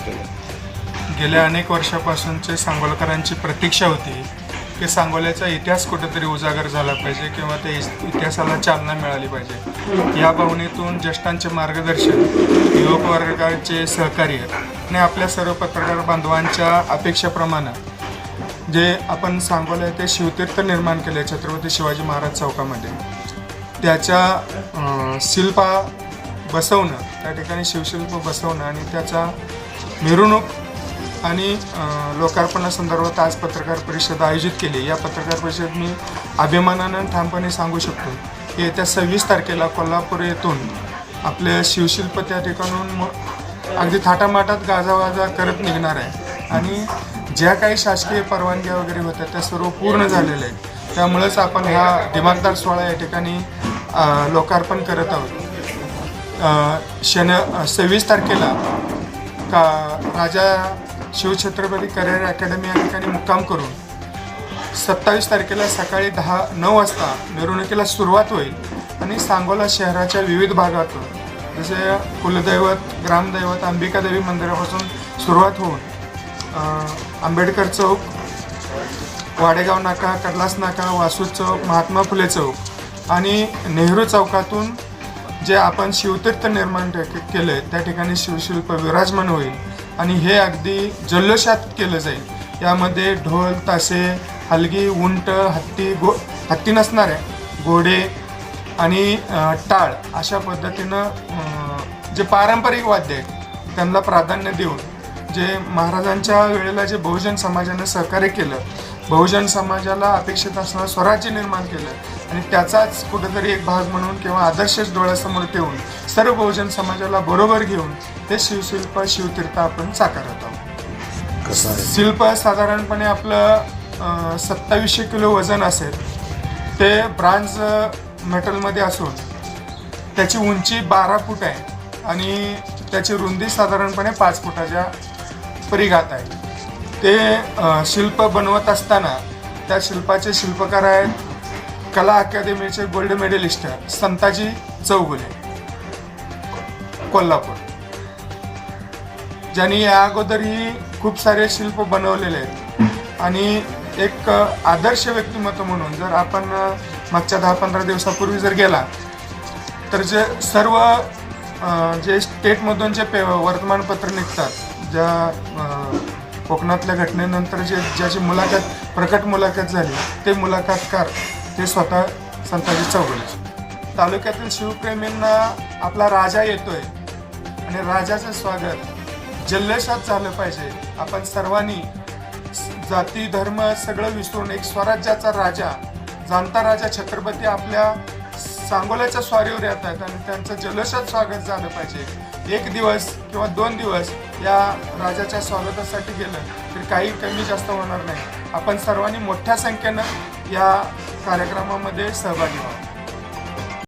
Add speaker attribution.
Speaker 1: केलं
Speaker 2: गेल्या अनेक वर्षापासूनचे सांगोलकरांची प्रतीक्षा होती की सांगोल्याचा इतिहास कुठेतरी उजागर झाला पाहिजे किंवा त्या इतिहासाला चालना मिळाली पाहिजे. या भावनेतून ज्येष्ठांचे मार्गदर्शन युवक वर्गाचे सहकार्य आणि आपल्या सर्व पत्रकार बांधवांच्या अपेक्षेप्रमाणे जे आपण सांगोला ते शिवतीर्थ निर्माण केले छत्रपती शिवाजी महाराज चौकामध्ये. त्याच्या शिल्पा बसवणं त्या ठिकाणी शिवशिल्प बसवणं आणि त्याचा मिरवणूक आणि लोकार्पणासंदर्भात आज पत्रकार परिषद आयोजित केली. या पत्रकार परिषद मी अभिमानानं ठामपणे सांगू शकतो की येत्या सव्वीस तारखेला कोल्हापूर येथून आपले शिवशिल्प त्या ठिकाणून अगदी थाटामाटात गाजावाजा करत निघणार आहे. आणि ज्या काही शासकीय परवानग्या वगैरे होत्या त्या सर्व पूर्ण झालेल्या आहेत. त्यामुळेच आपण हा दिमागदार सोहळा या ठिकाणी लोकार्पण करत आहोत. शन सव्वीस तारखेला का राजा शिवछत्रपती करिअर अकॅडमी या ठिकाणी मुक्काम करून सत्तावीस तारखेला सकाळी दहा नऊ वाजता मिरवणुकीला सुरुवात होईल आणि सांगोला शहराच्या विविध भागातून जसे कुलदैवत ग्रामदैवत अंबिका देवी मंदिरापासून सुरुवात होऊन आंबेडकर चौक वाडेगाव नाका कडलास नाका वासू चौक महात्मा फुले चौक आणि नेहरू चौकातून जे आपण शिवतीर्थ निर्माण केलं आहे त्या ठिकाणी शिवशिल्प विराजमान होईल आणि हे अगदी जल्लोषात केलं जाईल. यामध्ये ढोल तासे हलगी उंट हत्ती गो हत्ती नसणारे घोडे आणि टाळ अशा पद्धतीनं जे पारंपरिक वाद्य आहेत त्यांना प्राधान्य देऊन जे महाराजांच्या वेळेला जे बहुजन समाजानं सहकार्य केलं बहुजन समाजाला अपेक्षित असणारं स्वराज्य निर्माण केलं आणि त्याचाच कुठेतरी एक भाग म्हणून किंवा आदर्शच डोळ्यासमोर ठेवून सर्व बहुजन समाजाला बरोबर घेऊन ते शिवशिल्प शिवतीर्थ आपण साकारत आहोत. शिल्प साधारणपणे आपलं सत्तावीसशे किलो वजन असेल ते ब्रांज मेटलमध्ये असून त्याची उंची बारा फूट आहे आणि त्याची रुंदी साधारणपणे पाच फुटाच्या परिघात आहे. ते शिल्प बनवत असताना त्या शिल्पाचे शिल्पकार आहेत कला अकादमीचे गोल्ड मेडलिस्ट संताजी चौगुले कोल्हापूर. ज्यांनी या अगोदरही खूप सारे शिल्प बनवलेले आहेत. आणि एक आदर्श व्यक्तिमत्व म्हणून जर आपण मागच्या दहा पंधरा दिवसापूर्वी जर गेला तर जे सर्व जे स्टेटमधून जे पे वर्तमानपत्र निघतात ज्या कोकणातल्या घटनेनंतर जे ज्याची मुलाखत प्रकट मुलाखत झाली ते मुलाखतकार ते स्वतः संताजी चौगुले. तालुक्यातील शिवप्रेमींना आपला राजा येतोय आणि राजाचं स्वागत जल्लोषात झालं पाहिजे. आपण सर्वांनी जाती धर्म सगळं विसरून एक स्वराज्याचा राजा जाणता राजा छत्रपती आपल्या सांगोल्याच्या स्वारीवर येत आहेत आणि त्यांचं जल्लोषात स्वागत झालं पाहिजे. एक दिवस किंवा दोन दिवस या राजाच्या स्वागतासाठी गेलं तर काही कमी जास्त होणार नाही. आपण सर्वांनी मोठ्या संख्येनं या कार्यक्रमामध्ये सहभागी व्हा